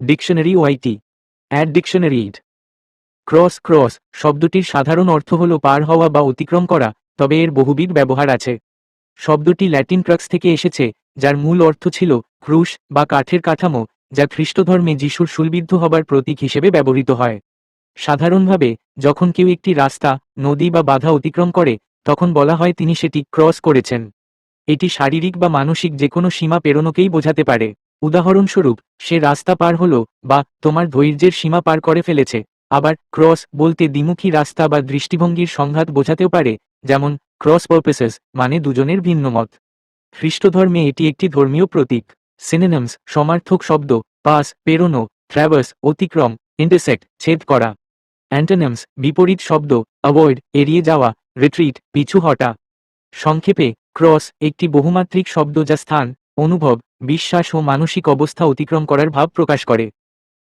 Dictionary ওয়াইটি অ্যাড dictionary ইড ক্রস ক্রস শব্দটির সাধারণ অর্থ হল পার হওয়া বা অতিক্রম করা, তবে এর বহুবিধ ব্যবহার আছে। শব্দটি ল্যাটিন ক্রাক্স থেকে এসেছে, যার মূল অর্থ ছিল ক্রুশ বা কাঠের কাঠামো, যা খ্রিস্টধর্মে যিশুর শুলবিদ্ধ হবার প্রতীক হিসেবে ব্যবহৃত হয়। সাধারণভাবে, যখন কেউ একটি রাস্তা, নদী বা বাধা অতিক্রম করে, তখন বলা হয় তিনি সেটি ক্রস করেছেন। এটি শারীরিক বা মানসিক যে কোনো সীমা পেরোনোকেই বোঝাতে পারে। উদাহরণস্বরূপ, সে রাস্তা পার হলো বা তোমার ধৈর্যের সীমা পার করে ফেলেছে। আবার ক্রস বলতে দ্বিমুখী রাস্তা বা দৃষ্টিভঙ্গির সংঘাত বোঝাতেও পারে, যেমন ক্রস পারপেসেস মানে দুজনের ভিন্ন মত খ্রিস্টধর্মে এটি একটি ধর্মীয় প্রতীক। সিনেনামস, সমার্থক শব্দ, পাস, পেরোনো ট্র্যাভার্স অতিক্রম, ইন্টারসেক্ট, ছেদ করা। অ্যান্টোনামস, বিপরীত শব্দ, অ্যাভয়েড, এড়িয়ে যাওয়া, রিট্রিট, পিছু হটা। সংক্ষেপে, ক্রস একটি বহুমাত্রিক শব্দ যা স্থান অনুভব বিশ্বাস ও মানসিক অবস্থা অতিক্রম করার ভাব প্রকাশ করে।